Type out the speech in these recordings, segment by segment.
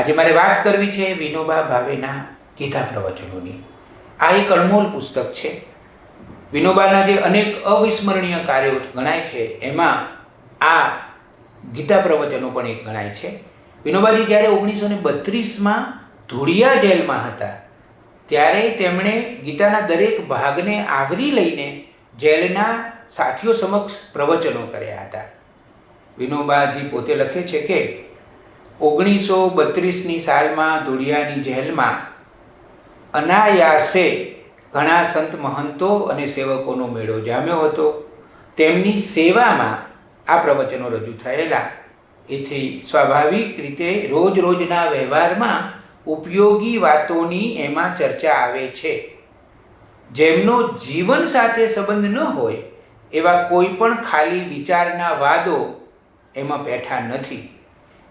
આજે મારે વાત કરવી છે વિનોબા ભાવેના ગીતા પ્રવચનોની. આ એક અણમોલ પુસ્તક છે. વિનોબાના જે અનેક અવિસ્મરણીય કાર્યો ગણાય છે, એમાં આ ગીતા પ્રવચનો પણ એક ગણાય છે. વિનોબાજી જ્યારે ઓગણીસો ને બત્રીસમાં ધૂળિયા જેલમાં હતા, ત્યારે તેમણે ગીતાના દરેક ભાગને આવરી લઈને જેલના સાથીઓ સમક્ષ પ્રવચનો કર્યા હતા. વિનોબાજી પોતે લખે છે કે ઓગણીસો બત્રીસની સાલમાં ધોળિયાની જેલમાં અનાયાસે ઘણા સંત મહંતો અને સેવકોનો મેળો જામ્યો હતો. તેમની સેવામાં આ પ્રવચનો રજૂ થયેલા. એથી સ્વાભાવિક રીતે રોજ રોજના વ્યવહારમાં ઉપયોગી વાતોની એમાં ચર્ચા આવે છે. જેમનો જીવન સાથે સંબંધ ન હોય એવા કોઈ પણ ખાલી વિચારના વાદો એમાં બેઠા નથી.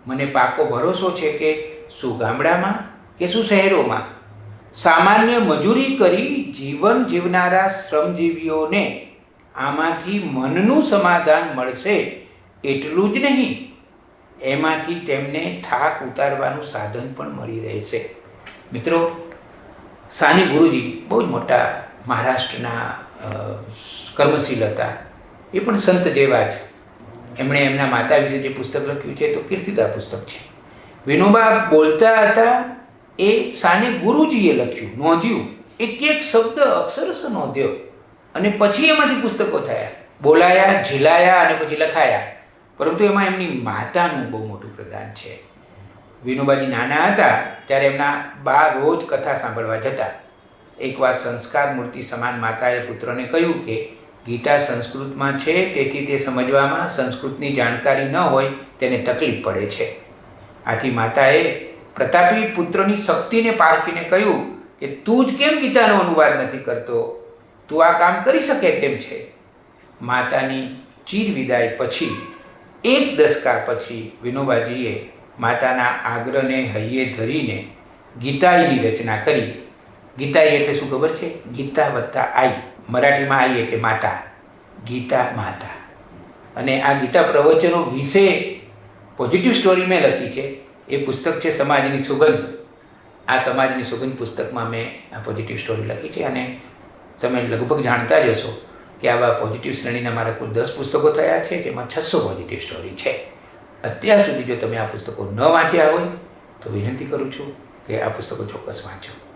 મને પાકો ભરોસો છે કે શું ગામડામાં કે શું શહેરોમાં? સામાન્ય મજૂરી કરી જીવન જીવનારા શ્રમજીવીઓને આમાંથી મનનું સમાધાન મળશે એટલું જ નહીં, એમાંથી તેમને થાક ઉતારવાનું સાધન પણ મળી રહેશે. મિત્રો, સાની ગુરુજી બહુ જ મોટા મહારાષ્ટ્રના કર્મશીલ હતા. એ પણ સંત જેવા જ. એમણે એમના માતા વિશે જે પુસ્તક લખ્યું છે તો કીર્તિદા પુસ્તક છે. વિનોબા બોલતા હતા, એ સાને ગુરુજીએ લખ્યું, નોંધ્યું. એક એક શબ્દ અક્ષરશ નોંધ્યો અને પછી એમાંથી પુસ્તકો થયા. બોલાયા, ઝીલાયા અને પછી લખાયા. પરંતુ એમાં એમની માતાનું બહુ મોટું પ્રદાન છે. વિનોબાજી નાના હતા ત્યારે એમના બા રોજ કથા સાંભળવા જતા. એકવાર સંસ્કાર મૂર્તિ સમાન માતાએ પુત્રને કહ્યું કે ગીતા સંસ્કૃતમાં છે, તેથી તે સમજવામાં સંસ્કૃતની જાણકારી ન હોય તેને તકલીફ પડે છે. આથી માતાએ પ્રતાપી પુત્રની શક્તિને પારખીને કહ્યું કે તું જ કેમ ગીતાનો અનુવાદ નથી કરતો? તું આ કામ કરી શકે તેમ છે? માતાની ચીર વિદાય પછી, એક દશકા પછી વિનોબાજીએ માતાના આગ્રહને હૈયે ધરીને ગીતાઈની રચના કરી. ગીતાઈ એટલે શું ખબર છે? ગીતા વત્તા આઈ. મરાઠીમાં આઈ એટલે માતા. ગીતા માતા. અને આ ગીતા પ્રવચનો વિશે પોઝિટિવ સ્ટોરી મેં લખી છે. એ પુસ્તક છે સમાજની સુગંધ. આ સમાજની સુગંધ પુસ્તકમાં મેં આ પોઝિટિવ સ્ટોરી લખી છે અને તમે લગભગ જાણતા જ હશો કે આવા પોઝિટિવ શ્રેણીના મારા કુલ દસ પુસ્તકો થયા છે, જેમાં છસો પોઝિટિવ સ્ટોરી છે. અત્યાર સુધી જો તમે આ પુસ્તકો ન વાંચ્યા હોય, તો વિનંતી કરું છું કે આ પુસ્તકો ચોક્કસ વાંચો.